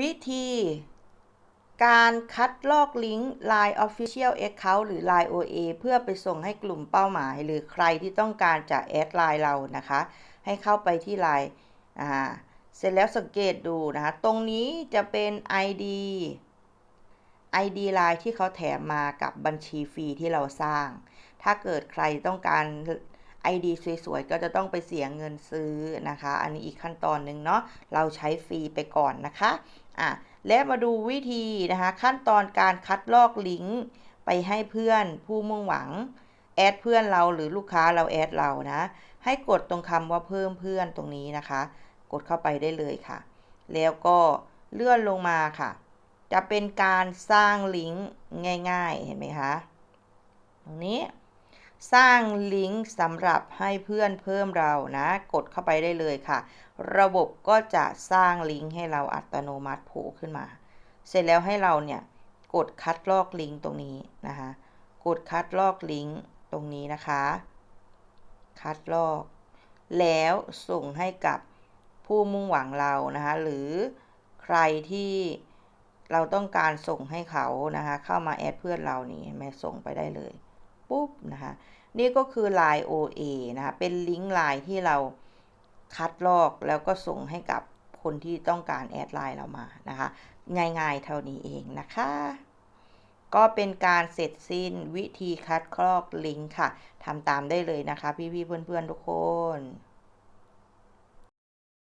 วิธี การคัดลอกลิงก์ Line Official Account หรือ Line OA เพื่อไปส่งให้กลุ่มเป้าหมาย หรือใครที่ต้องการจะแอดไลน์เรานะคะ ให้เข้าไปที่ Line อ่าเสร็จแล้วสังเกตดูนะคะ ตรงนี้จะเป็น ID ID Line ที่เขาแถมมากับบัญชีฟรีที่เราสร้าง ถ้าเกิดใครต้องการ ID สวยๆ ก็จะต้องไปเสียเงินซื้อนะคะ อันนี้อีกขั้นตอนหนึ่งเนาะ เราใช้ฟรีไปก่อนนะคะ อะและมาดูวิธีนะคะ ขั้นตอนการคัดลอกลิงก์ไปให้เพื่อนผู้มุ่งหวัง แอดเพื่อนเราหรือลูกค้าเราแอดเรานะ ให้กดตรงคำว่าเพิ่มเพื่อนตรงนี้นะคะ กดเข้าไปได้เลยค่ะ แล้วก็เลื่อนลงมาค่ะ จะเป็นการสร้างลิงก์ง่าย ๆ เห็นไหมคะ ตรงนี้ สร้างลิงก์สำหรับให้เพื่อนเพิ่มเรานะ กดเข้าไปได้เลยค่ะ ระบบก็จะสร้างลิงก์ให้เราอัตโนมัติโผล่ขึ้นมา เสร็จแล้วให้เราเนี่ยกดคัดลอกลิงก์ตรงนี้นะคะ กดคัดลอกลิงก์ตรงนี้นะคะ คัดลอก แล้วส่งให้กับผู้มุ่งหวังเรานะคะ หรือใครที่เราต้องการส่งให้เขานะคะ เข้ามาแอดเพื่อนเรานี่แม่ส่งไปได้เลย ปุ๊บนะคะ นี่ก็คือ Line OA นะคะ เป็นลิงก์ Line ที่เราคัดลอกแล้วก็ส่งให้กับคนที่ต้องการแอดไลน์เรามานะคะ ง่ายๆเท่านี้เองนะคะ ก็เป็นการเสร็จสิ้นวิธีคัดลอกลิงก์ค่ะทำตามได้เลยนะคะ พี่ๆเพื่อนๆทุกคน